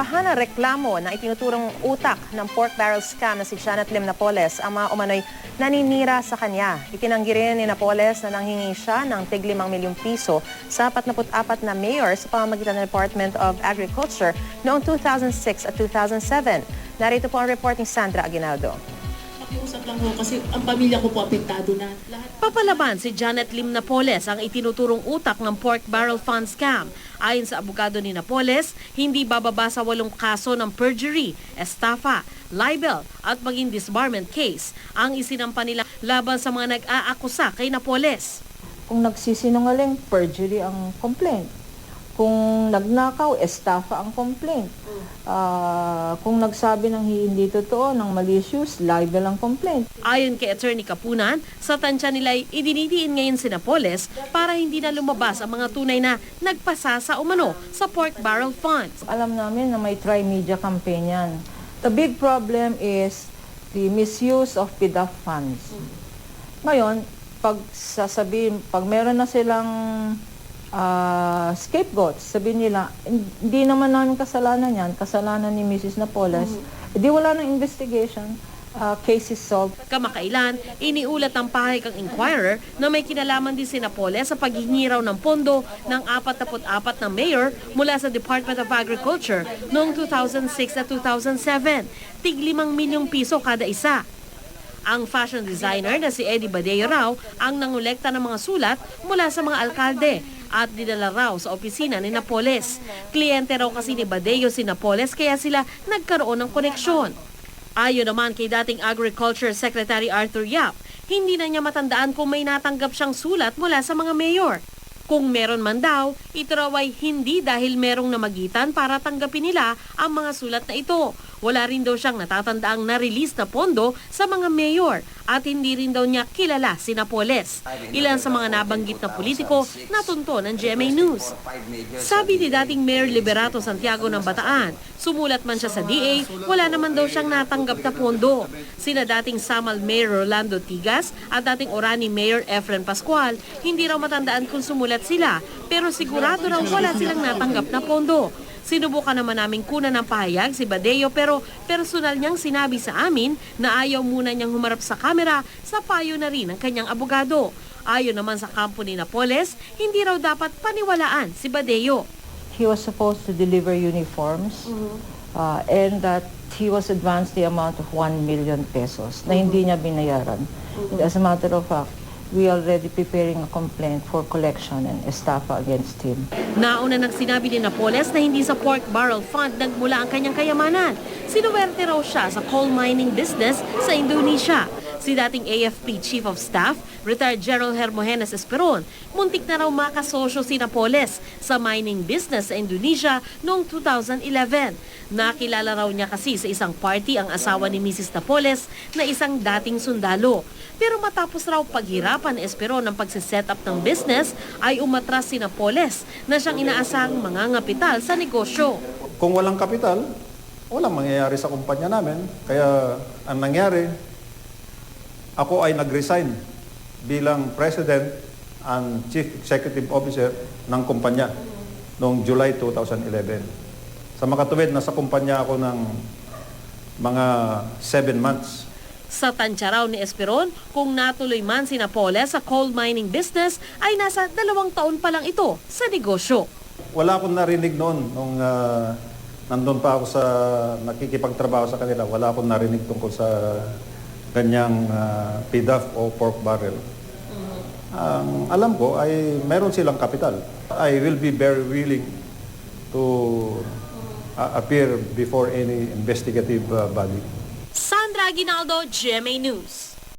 Ng reklamo na itinuturong utak ng pork barrel scam na si Janet Lim Napoles ang mga umano'y naninira sa kanya. Itinanggi rin ni Napoles na nanghingi siya ng tig 5 milyong piso sa 44 na mayor sa pamamagitan ng Department of Agriculture noong 2006 at 2007. Narito po ang report ni Sandra Aguinaldo. Pakiusap lang ho kasi ang pamilya ko po apektado na. Lahat Papalaban si Janet Lim Napoles ang itinuturong utak ng pork barrel fund scam. Ayon sa abogado ni Napoles, hindi bababa sa walong kaso ng perjury, estafa, libel at maging disbarment case ang isinampa nila laban sa mga nag-aakusa kay Napoles. Kung nagsisinungaling, perjury ang complaint. Kung nagnakaw, estafa ang complaint. Ah, kung nagsabi ng hindi totoo, ng malicious, libel ang complaint. Ayon kay Attorney Kapunan, sa tansya nila ay idinidiin ngayon si Napoles para hindi na lumabas ang mga tunay na nagpasa sa umano sa pork barrel fund. Alam namin na may tri-media campaign yan. The big problem is the misuse of PDAF funds. Ngayon, pag sasabihin, pag meron na silang ah, scapegoats, sabihin nila, hindi naman namin kasalanan yan, kasalanan ni Mrs. Napoles. Hindi wala ng investigation, ah, case is solved. Kamakailan, iniulat ng pahayag ang Inquirer na may kinalaman din si Napoles sa paghingi raw ng pondo ng 44 na mayor mula sa Department of Agriculture noong 2006 at 2007. Tig 5 milyong piso kada isa. Ang fashion designer na si Eddie Badeo raw ang nangolekta ng mga sulat mula sa mga alkalde at dinala raw sa opisina ni Napoles. Kliyente raw kasi ni Badeo si Napoles kaya sila nagkaroon ng koneksyon. Ayon naman kay dating Agriculture Secretary Arthur Yap, hindi na niya matandaan kung may natanggap siyang sulat mula sa mga mayor. Kung meron man daw, ito raw ay hindi dahil merong namagitan para tanggapin nila ang mga sulat na ito. Wala rin daw siyang natatandaang na-release na pondo sa mga mayor at hindi rin daw niya kilala si Napoles. Ilan sa mga nabanggit na politiko natunto ng GMA News. Sabi ni dating Mayor Liberato Santiago ng Bataan, sumulat man siya sa DA, wala naman daw siyang natanggap na pondo. Sina dating Samal Mayor Rolando Tigas at dating Orani Mayor Efren Pascual, hindi raw matandaan kung sumulat sila, pero sigurado raw wala silang natanggap na pondo. Sinubukan naman naming kunan ng pahayag si Badeo pero personal niyang sinabi sa amin na ayaw muna niyang humarap sa kamera sa payo na rin ng kanyang abogado. Ayon naman sa kampo ni Napoles, hindi raw dapat paniwalaan si Badeo. He was supposed to deliver uniforms uh, and that he was advanced the amount of 1 million pesos na hindi niya binayaran. As a matter of fact, we already preparing a complaint for collection and estafa against him. Nauna nang sinabi ni Napoles na hindi sa pork barrel fund nagmula ang kanyang kayamanan. Sinuwerte raw siya sa coal mining business sa Indonesia. Si dating AFP Chief of Staff, retired General Hermogenes Esperon, muntik na raw makasosyo si Napoles sa mining business sa Indonesia noong 2011. Nakilala raw niya kasi sa isang party ang asawa ni Mrs. Napoles na isang dating sundalo. Pero matapos raw paghirapan ni Esperon ng pagsiset up ng business, ay umatras si Napoles na siyang inaasahang mangangapital sa negosyo. Kung walang kapital, walang mangyayari sa kumpanya namin. Kaya ang nangyari, ako ay nag-resign bilang President and Chief Executive Officer ng kumpanya noong July 2011. Sa makatuwid, nasa kumpanya ako ng mga 7 months. Sa tansya raw ni Esperon, kung natuloy man si Napoles sa coal mining business, ay nasa dalawang taon pa lang ito sa negosyo. Wala akong narinig noon nung ah, nandun pa ako sa nakikipagtrabaho sa kanila. Wala akong narinig tungkol sa ganyang uh, PDAF o pork barrel. Ang alam ko ay meron silang kapital. I will be very willing to uh, appear before any investigative uh, body. Sandra Aguinaldo, GMA News.